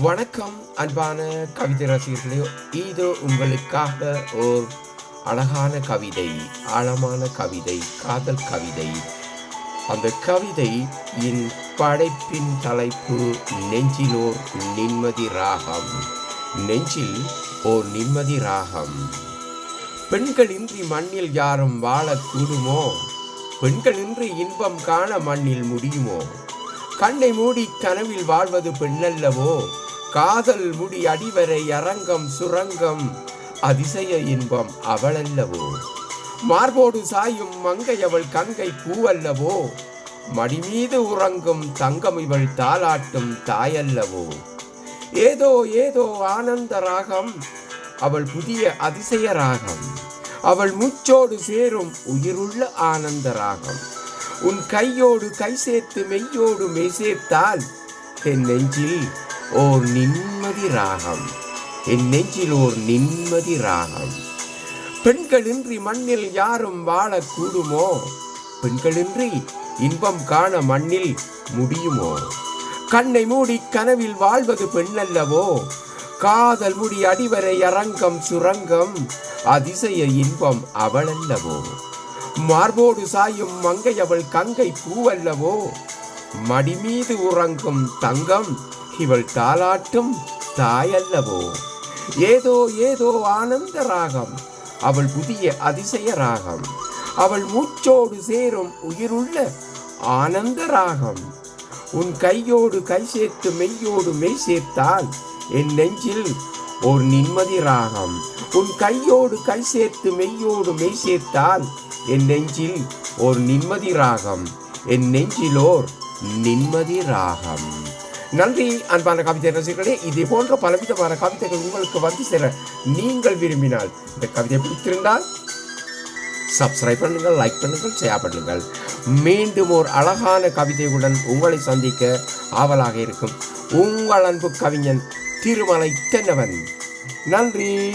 வணக்கம் அன்பான கவிதை ரசிகர்களே. இது உங்களுக்காக ஓர் அழகான கவிதை ஆழமான கவிதை காதல் கவிதை. அந்த கவிதை என் படைப்பின் தலைப்பு நெஞ்சிலோர் நிம்மதி ராகம். நெஞ்சில் ஓர் நிம்மதி ராகம். பெண்களின்றி மண்ணில் யாரும் வாழக்கூடுமோ? பெண்களின்றி இன்பம் காண மண்ணில் முடியுமோ? கண்ணை மூடி கனவில் வாழ்வது பெண்ணல்லவோ? காதல் முடி அடிவரை அரங்கம் சுரங்கம் அதிசய இன்பம் அவளல்லவோ? மார்போடு சாயும் மங்கை அவள் கங்கை பூவல்லவோ? மடிமீது உறங்கும் தங்கம் இவள் தாளாட்டும் தாயல்லவோ? ஏதோ ஏதோ ஆனந்த ராகம் அவள் புதிய அதிசய ராகம். அவள் மூச்சோடு சேரும் உயிருள்ள ஆனந்த ராகம். உன் கையோடு கை சேர்த்து மெய்யோடு மெய் சேர்த்தால் என் நெஞ்சில் ஓர் நிம்மதி ராகம். என் நெஞ்சில் ஓர் நிம்மதி ராகம். பெண்களின்றி மண்ணில் யாரும் வாழக்கூடுமோ? பெண்களின்றி இன்பம் காண மண்ணில் முடியுமோ? கண்ணை மூடி கனவில் வாழ்வது பெண்ணல்லவோ? காதல் முடி அடிவரை அரங்கம் சுரங்கம் அதிசய இன்பம் அவளல்லவோ? மார்போடு சாயும் மங்கை அவள் கங்கை பூவல்லவோ? மடிமீது உறங்கும் தங்கம் இவள் தாளாட்டும் தாயல்லவோ? ஏதோ ஏதோ ஆனந்த ராகம் அவள் புதிய அதிசய ராகம். அவள் மூச்சோடு சேரும் உயிருள்ள ஆனந்த ராகம். உன் கையோடு கை சேர்த்து மெய்யோடு மெய் சேர்த்தால் என் நெஞ்சில் ஒரு நிம்மதி ராகம். உன் கையோடு கை சேர்த்து மெய்யோடு மெய் சேர்த்தால் என் நெஞ்சில் ஓர் நிம்மதி ராகம் என் நெஞ்சிலோர் நிம்மதி ராகம். நன்றி அன்பான கவிதை ரசிகர்களே. இதே போன்ற பலவிதமான கவிதைகள் உங்களுக்கு வந்து சேர நீங்கள் விரும்பினால் இந்த கவிதை பிடித்திருந்தால் சப்ஸ்கிரைப் பண்ணுங்கள் லைக் பண்ணுங்கள் ஷேர் பண்ணுங்கள். மீண்டும் ஒரு அழகான கவிதையுடன் உங்களை சந்திக்க ஆவலாக இருக்கும் உங்கள் அன்பு கவிஞன் திருமலை தென்னவன். நன்றி.